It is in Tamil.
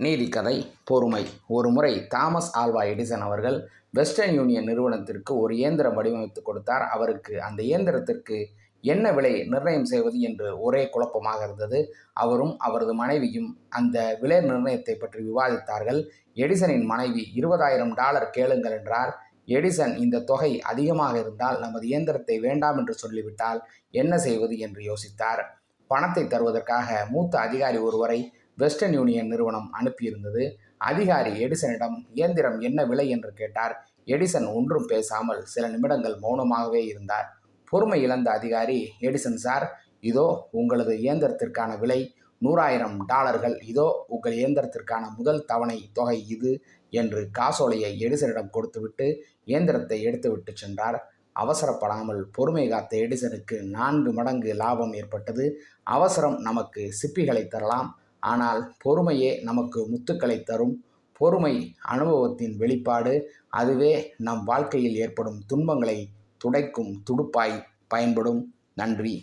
நீதிக்கதை பொறுமை. ஒருமுறை தாமஸ் ஆல்வா எடிசன் அவர்கள் வெஸ்டர்ன் யூனியன் நிறுவனத்திற்கு ஒரு இயந்திரம் வடிவமைத்து கொடுத்தார். அவருக்கு அந்த இயந்திரத்திற்கு என்ன விலை நிர்ணயம் செய்வது என்று ஒரே குழப்பமாக இருந்தது. அவரும் அவரது மனைவியும் அந்த விலை நிர்ணயத்தை பற்றி விவாதித்தார்கள். எடிசனின் மனைவி இருபதாயிரம் டாலர் கேளுங்கள் என்றார். எடிசன் இந்த தொகை அதிகமாக இருந்தால் நமது இயந்திரத்தை வேண்டாம் என்று சொல்லிவிட்டால் என்ன செய்வது என்று யோசித்தார். பணத்தை தருவதற்காக மூத்த அதிகாரி ஒருவரை வெஸ்டர்ன் யூனியன் நிறுவனம் அனுப்பியிருந்தது. அதிகாரி எடிசனிடம் இயந்திரம் என்ன விலை? என்று கேட்டார். எடிசன் ஒன்றும் பேசாமல் சில நிமிடங்கள் மௌனமாகவே இருந்தார். பொறுமை இழந்த அதிகாரி எடிசன் சார் இதோ உங்களது இயந்திரத்திற்கான விலை நூறாயிரம் டாலர்கள். இதோ உங்கள் இயந்திரத்திற்கான முதல் தவணை தொகை இது என்று காசோலையை எடிசனிடம் கொடுத்துவிட்டு இயந்திரத்தை எடுத்துவிட்டு சென்றார். அவசரப்படாமல் பொறுமை காத்த எடிசனுக்கு நான்கு மடங்கு லாபம் ஏற்பட்டது. அவசரம் நமக்கு சிப்பிகளை தரலாம். ஆனால் பொறுமையே நமக்கு முத்துக்களை தரும். பொறுமை அனுபவத்தின் வெளிப்பாடு. அதுவே நம் வாழ்க்கையில் ஏற்படும் துன்பங்களை துடைக்கும் துடுப்பாய் பயன்படும். நன்றி.